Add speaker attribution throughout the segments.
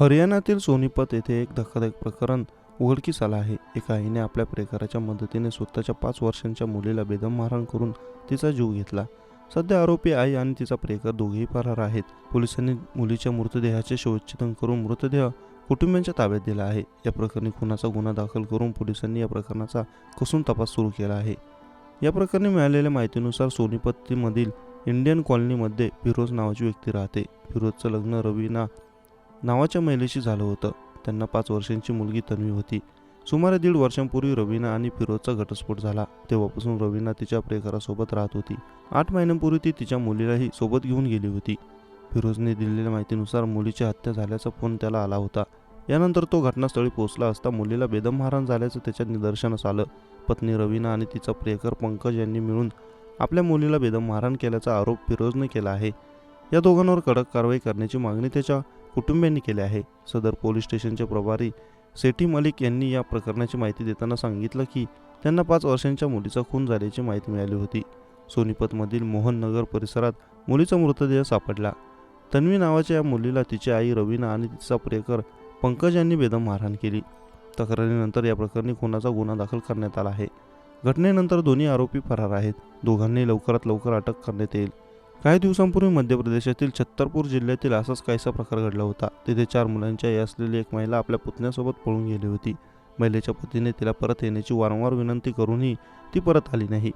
Speaker 1: हरियाणातील सोनीपत येथे एक धक्कादायक प्रकरण उघडकीस आलं आहे. एका आईने आपल्या प्रेकाराच्या मदतीने स्वतःच्या पाच वर्षांच्या मुलीला बेदम मारहाण करून तिचा जीव घेतला. सध्या आरोपी आई आणि तिचा प्रेकर दोघेही फरार आहेत. पोलिसांनी मुलीच्या मृतदेहाचे शोच्छेदन करून मृतदेह कुटुंबियांच्या ताब्यात दिला आहे. या प्रकरणी खुनाचा गुन्हा दाखल करून पोलिसांनी या प्रकरणाचा कसून तपास सुरू केला आहे. या प्रकरणी मिळालेल्या माहितीनुसार सोनीपतीमधील इंडियन कॉलनीमध्ये फिरोज नावाची व्यक्ती राहते. फिरोजचं लग्न रवीना नावाच्या महिलेशी झालं होतं. त्यांना पाच वर्षांची मुलगी तन्वी होती. सुमारे दीड वर्षांपूर्वी रवीना आणि फिरोजचा घटस्फोट झाला. तेव्हापासून रवीना तिच्या प्रेकरासोबत राहत होती. आठ महिन्यांपूर्वी ती तिच्या मुलीलाही सोबत घेऊन गेली होती. फिरोजने दिलेल्या माहितीनुसार मुलीची हत्या झाल्याचा फोन त्याला आला होता. यानंतर तो घटनास्थळी पोहोचला असता मुलीला बेदम मारहाण झाल्याचं त्याच्या निदर्शनास आलं. पत्नी रवीना आणि तिचा प्रेकर पंकज यांनी मिळून आपल्या मुलीला बेदम मारहाण केल्याचा आरोप फिरोजने केला आहे. या दोघांवर कडक कारवाई करण्याची मागणी त्याच्या कुटुंबियांनी केले आहे. सदर पोलीस स्टेशनचे प्रभारी सेठी मलिक यांनी या प्रकरणाची माहिती देताना सांगितलं की त्यांना पाच वर्षांच्या मुलीचा खून झाल्याची माहिती मिळाली होती. सोनीपतमधील मोहन नगर परिसरात मुलीचा मृतदेह सापडला. तन्वी नावाच्या या मुलीला तिची आई रवीना आणि तिचा प्रियकर पंकज यांनी बेदम मारहाण केली. तक्रारीनंतर या प्रकरणी खुनाचा गुन्हा दाखल करण्यात आला आहे. घटनेनंतर दोन्ही आरोपी फरार आहेत. दोघांनी लवकरात लवकर अटक करण्यात येईल. काही दिवसांपूर्वी मध्य प्रदेशातील छत्तरपूर जिल्ह्यातील असाच काहीसा प्रकार घडला होता. तिथे चार मुलांच्या आई असलेली एक महिला आपल्या पुतण्यासोबत पळून गेली होती. महिलेच्या पतीने तिला परत येण्याची वारंवार विनंती करूनही ती परत आली नाही.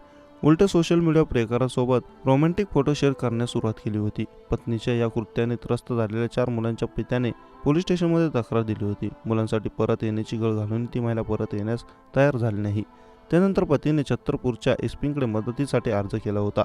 Speaker 1: उलट सोशल मीडिया प्रेकारासोबत रोमॅन्टिक फोटो शेअर करण्यास सुरुवात केली होती. पत्नीच्या या कृत्याने त्रस्त झालेल्या चार मुलांच्या पित्याने पोलीस स्टेशनमध्ये तक्रार दिली होती. मुलांसाठी परत येण्याची गळ घालून ती महिला परत येण्यास तयार झाली नाही. त्यानंतर पतीने छत्तरपूरच्या एसपींकडे मदतीसाठी अर्ज केला होता.